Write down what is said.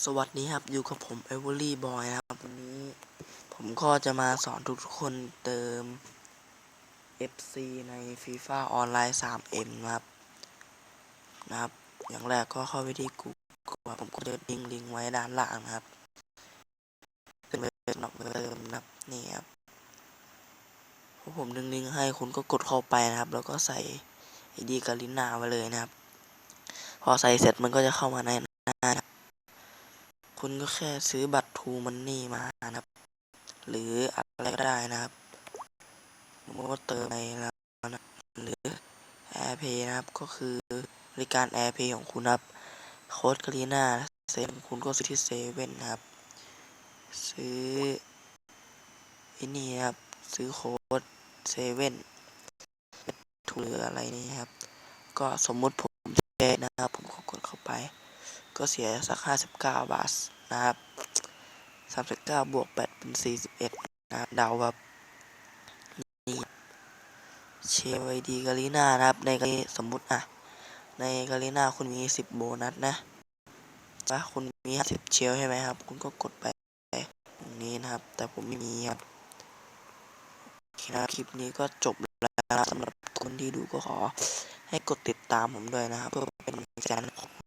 สวัสดีครับ อยู่กับผมเอเวอรี่บอยนะครับ วันนี้ ผมก็จะมาสอนทุกคนเติม FC ใน FIFA ออนไลน์ 3M นะครับ นะครับ อย่างแรกก็เข้าไปที่ Google ผมก็จะลิงลิงไว้ด้านล่างนะครับเป็นเว็บสำหรับเติมนะครับนี่ครับพอผมดึงลิงให้คุณก็กดเข้าไปนะครับ แล้วก็ใส่ ID กาลิน่าไว้เลยนะครับ พอใส่เสร็จมันก็จะเข้ามาใน คุณก็แค่ซื้อบัตรทูมันนี่มานะครับ หรืออะไรก็ได้นะครับผมก็เติมในแล้วนะหรือ AirPay นะครับก็คือบริการ AirPay ของคุณครับโค้ดกาลีนาเซนคุณก็ซื้อที่เซเว่นนะครับ ซื้อไอ้นี่ครับ ซื้อโค้ดเซเว่นทูหรืออะไรนี่ครับ ก็สมมุติผมเจนะครับ ผมก็กดเข้าไป ก็เสียสักห้าสิบเก้าบาทนะครับสามสิบเก้าบวกแปดเป็นสี่สิบเอ็ดนะเดาแบบนี่เชลไอดีกาลิน่านะครับ ในกรณีสมมุติอะ ในกาลิน่าคุณมีสิบโบนัสนะว่าคุณมีห้าสิบเชลใช่ไหมครับ คุณก็กดไปตรงนี้นะครับ แต่ผมไม่มีครับคนะคลิปนี้ก็จบแล้วสำหรับคนที่ดูก็ขอให้กดติดตามผมด้วยนะครับ เพื่อเป็นกำลัง